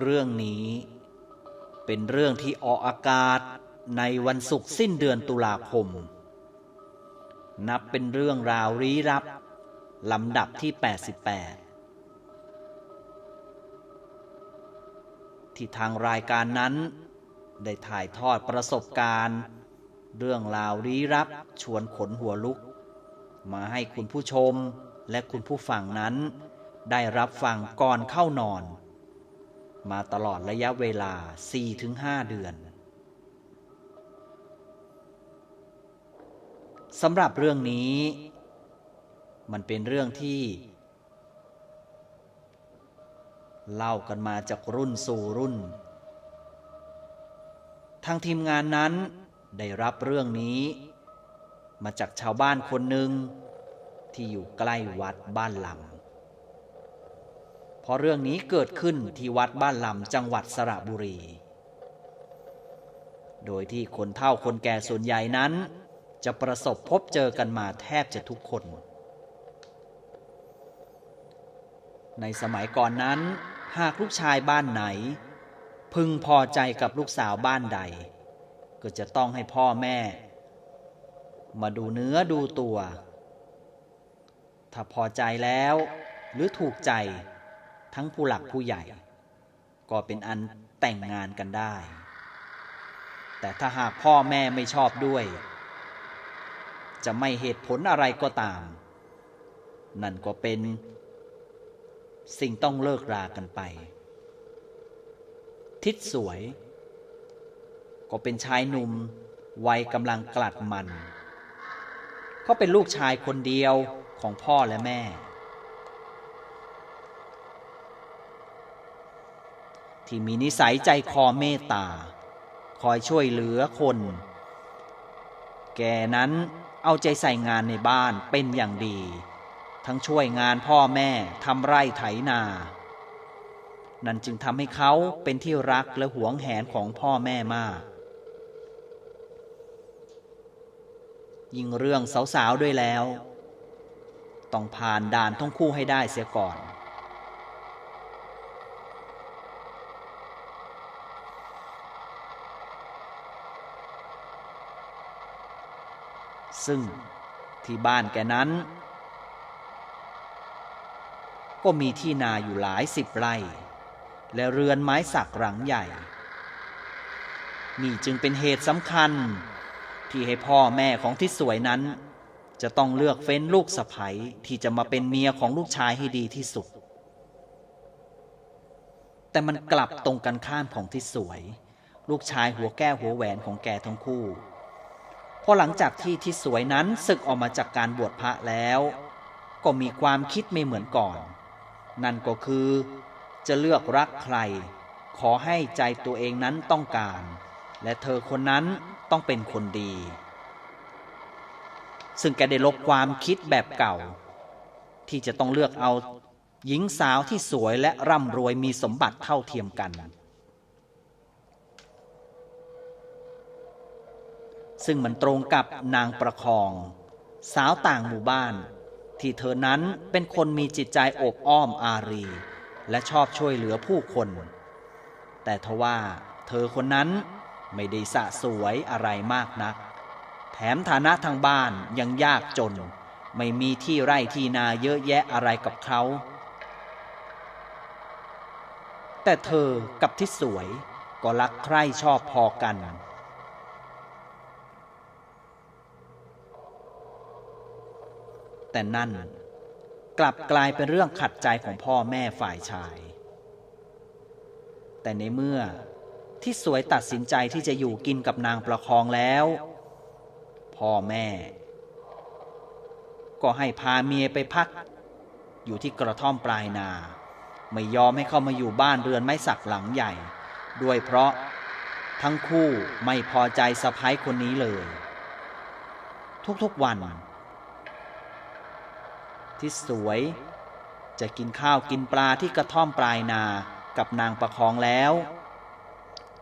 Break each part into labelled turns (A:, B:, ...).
A: เรื่องนี้เป็นเรื่องที่ออกอากาศในวันศุกร์สิ้นเดือนตุลาคม นับเป็นเรื่องราวลี้ลับลำดับที่ 88 ที่ทางรายการนั้น ได้ถ่ายทอดประสบการณ์ เรื่องราวลี้ลับชวนขนหัวลุก มาให้คุณผู้ชมและคุณผู้ฟังนั้น ได้รับฟังก่อนเข้านอน มาตลอดระยะเวลา 4-5 เดือน สำหรับเรื่องนี้ มันเป็นเรื่องที่ เล่ากันมาจากรุ่นสู่รุ่น ทางทีมงานนั้นได้รับเรื่องนี้ มาจากชาวบ้านคนหนึ่งที่อยู่ใกล้วัดบ้านหลำ เพราะเรื่องนี้เกิดขึ้นที่วัดบ้านลำจังหวัดสระบุรี โดยที่คนเฒ่าคนแก่ส่วนใหญ่นั้น จะประสบพบเจอกันมาแทบจะทุกคน ในสมัยก่อนนั้น หากลูกชายบ้านไหน พึงพอใจกับลูกสาวบ้านใด ก็จะต้องให้พ่อแม่ มาดูเนื้อดูตัว ถ้าพอใจแล้วหรือถูกใจ ทั้งผู้หลักผู้ใหญ่ ก็เป็นอันแต่งงานกันได้ แต่ถ้าหากพ่อแม่ไม่ชอบด้วย จะไม่เหตุผลอะไรก็ตาม นั่นก็เป็น สิ่งต้องเลิกรากันไป ทิศสวย ก็เป็นชายหนุ่มวัยกำลังกลัดมัน เขาเป็นลูกชายคนเดียวของพ่อและแม่ ที่มีนิสัยใจคอเมตตา คอยช่วยเหลือคน แกนั้นเอาใจใส่งานในบ้านเป็นอย่างดี ทั้งช่วยงานพ่อแม่ทำไร่ไถนา นั่นจึงทำให้เขาเป็นที่รักและหวงแหนของพ่อแม่มาก ยิ่งเรื่องสาวๆด้วยแล้ว ต้องผ่านด่านทั้งคู่ให้ได้เสียก่อน ซึ่งที่บ้านแกนั้น ก็มีที่นาอยู่หลายสิบไร่ และเรือนไม้สักหลังใหญ่ นี่จึงเป็นเหตุสำคัญ ที่ให้พ่อแม่ของที่สวยนั้น จะต้องเลือกเฟ้นลูกสะใภ้ที่จะมาเป็นเมียของลูกชายให้ดีที่สุด แต่มันกลับตรงกันข้ามของที่สวย ลูกชายหัวแก้วหัวแหวนของแกทั้งคู่ พอหลังจากที่ทิศสวยนั้นศึกออกมาจากการบวชพระแล้ว ก็มีความคิดไม่เหมือนก่อน นั่นก็คือจะเลือกรักใคร ขอให้ใจตัวเองนั้นต้องการ และเธอคนนั้นต้องเป็นคนดี ซึ่งแกได้ลบความคิดแบบเก่า ที่จะต้องเลือกเอาหญิงสาวที่สวยและร่ำรวยมีสมบัติเท่าเทียมกัน ซึ่งมันตรงกับนางประคอง สาวต่างหมู่บ้าน ที่เธอนั้นเป็นคนมีจิตใจอบอ้อมอารี และชอบช่วยเหลือผู้คน แต่ทว่าเธอคนนั้นไม่ได้สะสวยอะไรมากนัก แถมฐานะทางบ้านยังยากจน ไม่มีที่ไร่ที่นาเยอะแยะอะไรกับเขา แต่เธอกับที่สวยก็รักใคร่ชอบพอกัน แต่นั่น กลับกลายเป็นเรื่องขัดใจของพ่อแม่ฝ่ายชาย แต่ในเมื่อที่สวยตัดสินใจที่จะอยู่กินกับนางประคองแล้ว พ่อแม่ ก็ให้พาเมียไปพัก อยู่ที่กระท่อมปลายนา ไม่ยอมให้เข้ามาอยู่บ้านเรือนไม้สักหลังใหญ่ ด้วยเพราะทั้งคู่ไม่พอใจสะพ้ายคนนี้เลย ทุกๆวัน ที่สวย จะกินข้าวกินปลาที่กระท่อมปลายนากับนางประคองแล้ว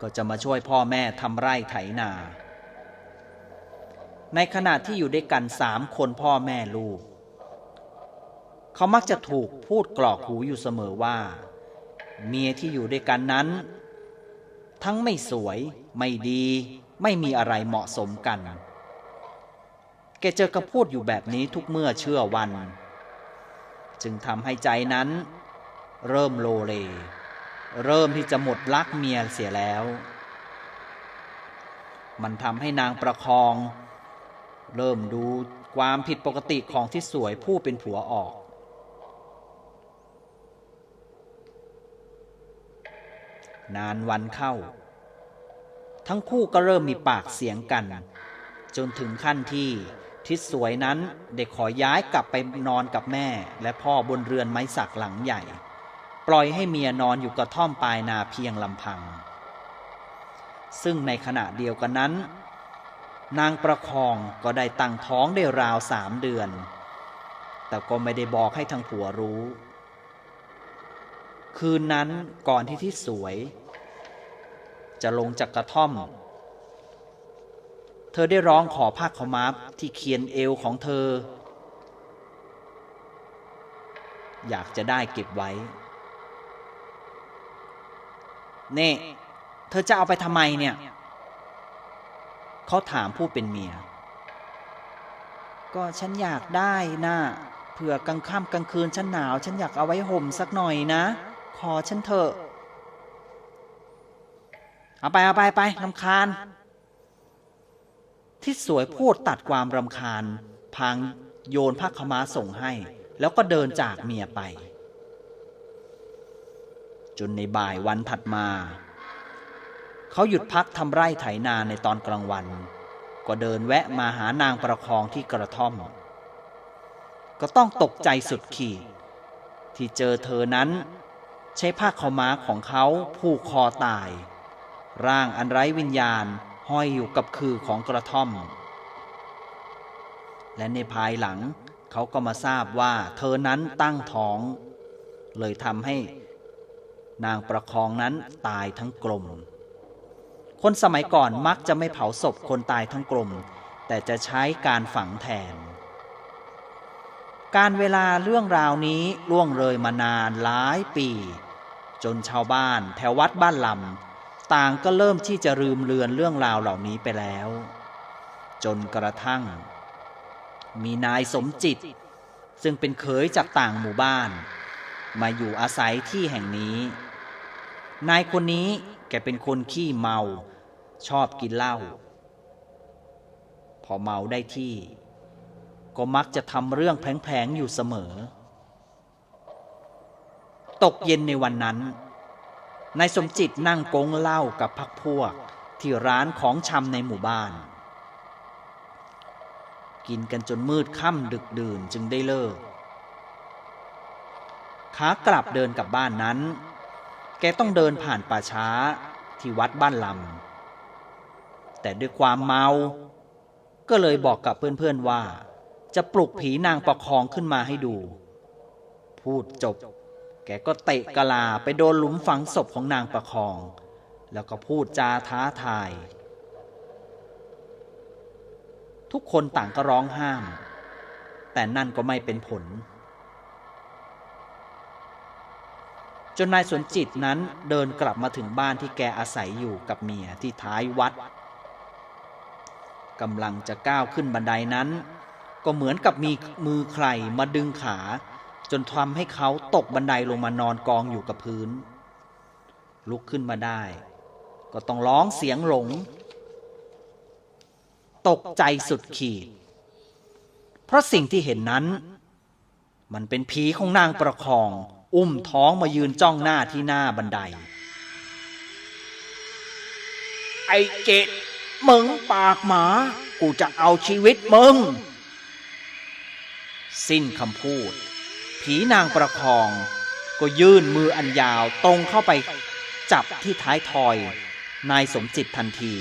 A: ก็จะมาช่วยพ่อแม่ทำไร่ไถนา ในขณะที่อยู่ด้วยกันสามคนพ่อแม่ลูก เขามักจะถูกพูดกรอกหูอยู่เสมอว่า เมียที่อยู่ด้วยกันนั้น ทั้งไม่สวยไม่ดีไม่มีอะไรเหมาะสมกัน แกเจอกับพูดอยู่แบบนี้ทุกเมื่อเชื่อวัน จึงทำให้ใจนั้น เริ่มโลเล เริ่มที่จะหมดรักเมียเสียแล้ว มันทำให้นางประคอง เริ่มดูความผิดปกติของที่สวยผู้เป็นผัวออกนานวันเข้า ทั้งคู่ก็เริ่มมีปากเสียงกัน จนถึงขั้นที่ ทิศสวยนั้นเด็กขอย้ายกลับไปนอนกับแม่ และพ่อบนเรือนไม้สักหลังใหญ่ ปล่อยให้เมียนอนอยู่กระท่อมปลายนาเพียงลำพัง ซึ่งในขณะเดียวกันนั้น นางประคองก็ได้ตั้งท้องได้ราวสามเดือน แต่ก็ไม่ได้บอกให้ทางผัวรู้ คืนนั้นก่อนที่ที่สวย จะลงจากกระท่อม ธอได้ร้องขอผ้าขาวม้าที่เคียนเอวของเธอ อยากจะได้เก็บไว้ เน่เธอจะเอาไปทำไมเนี่ย เขาถามผู้เป็นเมีย ก็ฉันอยากได้น่ะเผื่อกลางค่ำกลางคืนฉันหนาว ฉันอยากเอาไว้ห่มสักหน่อยนะ ขอฉันเถอะ เอาไปเอาไปไปลำคาญ ที่สวยพูดตัดความรำคาญพางโยนผ้าขม้าส่งให้ แล้วก็เดินจากเมียไป จนในบ่ายวันถัดมา เขาหยุดพักทำไร่ไถนาในตอนกลางวัน ก็เดินแวะมาหานางประคองที่กระท่อม ก็ต้องตกใจสุดขีด ที่เจอเธอนั้น ใช้ผ้าขาม้าของเขาผูกคอตาย ร่างอันไร้วิญญาณ ห้อยอยู่กับคือของกระท่อม และในภายหลังเขาก็มาทราบว่าเธอนั้นตั้งท้อง เลยทำให้นางประคองนั้นตายทั้งกลม คนสมัยก่อนมักจะไม่เผาศพคนตายทั้งกลม แต่จะใช้การฝังแทน การเวลาเรื่องราวนี้ล่วงเลยมานานหลายปี จนชาวบ้านแถววัดบ้านลำ ต่างก็เริ่มที่จะลืมเลือนเรื่องราวเหล่านี้ไปแล้ว จนกระทั่ง มีนายสมจิต ซึ่งเป็นเขยจากต่างหมู่บ้าน มาอยู่อาศัยที่แห่งนี้ นายคนนี้แกเป็นคนขี้เมา ชอบกินเหล้าพอเมาได้ที่ ก็มักจะทำเรื่องแผลงๆอยู่เสมอ ตกเย็นในวันนั้น นายสมจิตนั่งโกงเหล้ากับพักพวกที่ร้านของชำในหมู่บ้าน กินกันจนมืดค่ำดึกดื่นจึงได้เลิกขากลับเดินกลับบ้านนั้น แกต้องเดินผ่านป่าช้าที่วัดบ้านลำแต่ด้วยความเมา ก็เลยบอกกับเพื่อนๆว่า จะปลุกผีนางประคองขึ้นมาให้ดู พูดจบ แกก็เตะกะลาไปโดนหลุมฝังศพของนางประคอง แล้วก็พูดจาท้าทาย ทุกคนต่างก็ร้องห้าม แต่นั่นก็ไม่เป็นผล จนนายสนจิตนั้นเดินกลับมาถึงบ้านที่แกอาศัยอยู่กับเมียที่ท้ายวัดกำลังจะก้าวขึ้นบันไดนั้น ก็เหมือนกับมีมือใครมาดึงขา จนทำให้เขาตกบันไดลงมานอนกองอยู่กับพื้น ลุกขึ้นมาได้ ก็ต้องร้องเสียงหลง ตกใจสุดขีด เพราะสิ่งที่เห็นนั้น มันเป็นผีของนางประคอง อุ้มท้องมายืนจ้องหน้าที่หน้าบันได
B: ไอ้เจดมึงปากหมา กูจะเอาชีวิตมึง
A: สิ้นคำพูด ผีนางประคอง ก็ยื่นมืออันยาวตรงเข้าไปจับที่ท้ายทอย นายสมจิตทันที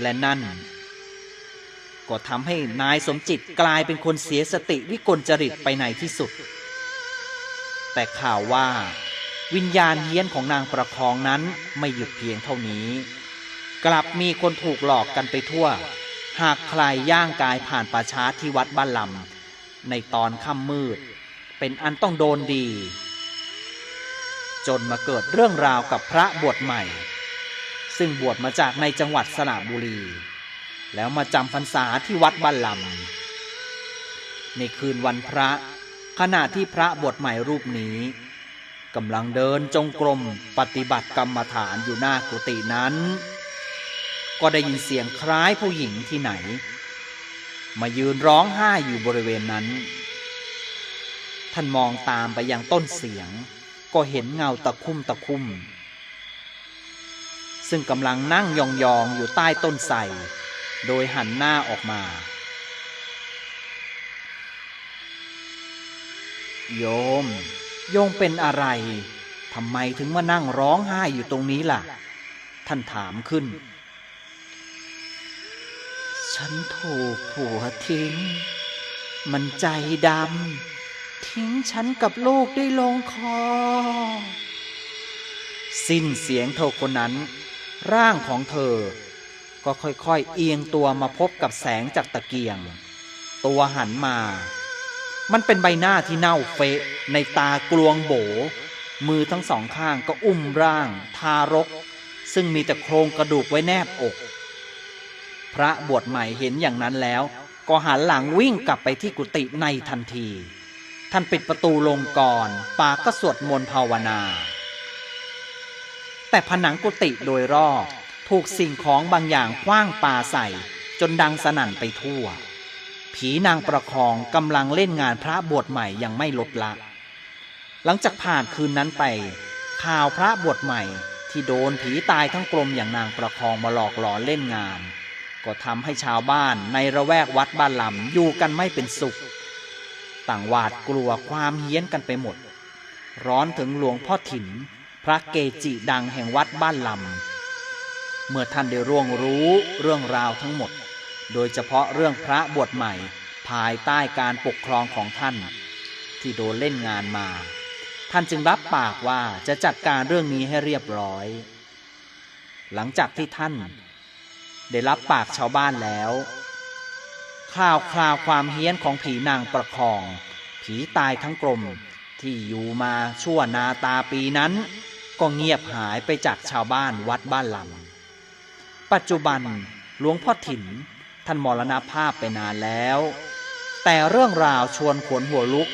A: และนั่น ก็ทำให้นายสมจิตกลายเป็นคนเสียสติวิกลจริตไปในที่สุด แต่ข่าวว่า วิญญาณเฮี้ยนของนางประคองนั้นไม่หยุดเพียงเท่านี้ กลับมีคนถูกหลอกกันไปทั่ว หากใครย่างกายผ่านป่าช้าที่วัดบ้านลำในตอนค่ำมืด เป็นอันต้องโดนดี จนมาเกิดเรื่องราวกับพระบวชใหม่ ซึ่งบวชมาจากในจังหวัดสระบุรี แล้วมาจำพรรษาที่วัดบ้านลำในคืนวันพระ ขณะที่พระบวชใหม่รูปนี้กำลังเดินจงกรมปฏิบัติกรรมฐานอยู่หน้ากุฏินั้น ก็ได้ยินเสียงคล้ายผู้หญิงที่ไหน มายืนร้องไห้อยู่บริเวณนั้น ท่านมองตามไปยังต้นเสียง ก็เห็นเงาตะคุ่มตะคุ่ม ซึ่งกำลังนั่งยองๆอยู่ใต้ต้นไทรโดยหันหน้าออกมา โยม โยมเป็นอะไรทำไมถึงมานั่งร้องไห้อยู่ตรงนี้ล่ะ ท่านถามขึ้น ฉันถูกผัวทิ้ง มันใจดำ ทิ้งฉันกับลูกได้ลงคอ สิ้นเสียงเธอคนนั้น ร่างของเธอ ก็ค่อยๆเอียงตัวมาพบกับแสงจากตะเกียง ตัวหันมา มันเป็นใบหน้าที่เน่าเฟะ ในตากลวงโบ มือทั้งสองข้างก็อุ้มร่าง ทารก ซึ่งมีแต่โครงกระดูกไว้แนบอก ระบวชใหม่เห็นอย่างนั้นแล้ว ก็หันหลังวิ่งกลับไปที่กุฏิในทันที ท่านปิดประตูลงก่อน ปากก็สวดมนต์ภาวนา แต่ผนังกุฏิโดยรอบถูกสิ่งของบางอย่างคว้างปาใส่ จนดังสนั่นไปทั่ว ผีนางประคองกำลังเล่นงานพระบวชใหม่ยังไม่ลดละ หลังจากผ่านคืนนั้นไป ข่าวพระบวชใหม่ที่โดนผีตายทั้งกลมอย่างนางประคองมาหลอกหลอนเล่นงาน ก็ทำให้ชาวบ้านในระแวกวัดบ้านลำอยู่กันไม่เป็นสุข ต่างหวาดกลัวความเฮี้ยนกันไปหมด ร้อนถึงหลวงพ่อถิ่น พระเกจิดังแห่งวัดบ้านลำเมื่อท่านได้ร่วงรู้เรื่องราวทั้งหมด โดยเฉพาะเรื่องพระบวชใหม่ภายใต้การปกครองของท่าน ที่โดนเล่นงานมา ท่านจึงรับปากว่าจะจัดการเรื่องนี้ให้เรียบร้อย หลังจากที่ท่าน ได้รับปากชาวบ้านแล้วข่าวคราวความเฮี้ยนของผีนางประคอง ผีตายทั้งกลมที่อยู่มาชั่วนาตาปีนั้น ก็เงียบหายไปจากชาวบ้านวัดบ้านลำปัจจุบันหลวงพ่อถิ่นท่านมรณภาพไปนานแล้ว แต่เรื่องราวชวนขวนหัวลุก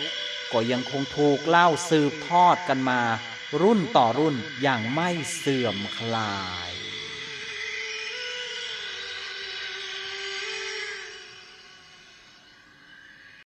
A: ก็ยังคงถูกเล่าสืบทอดกันมา รุ่นต่อรุ่นอย่างไม่เสื่อมคลาย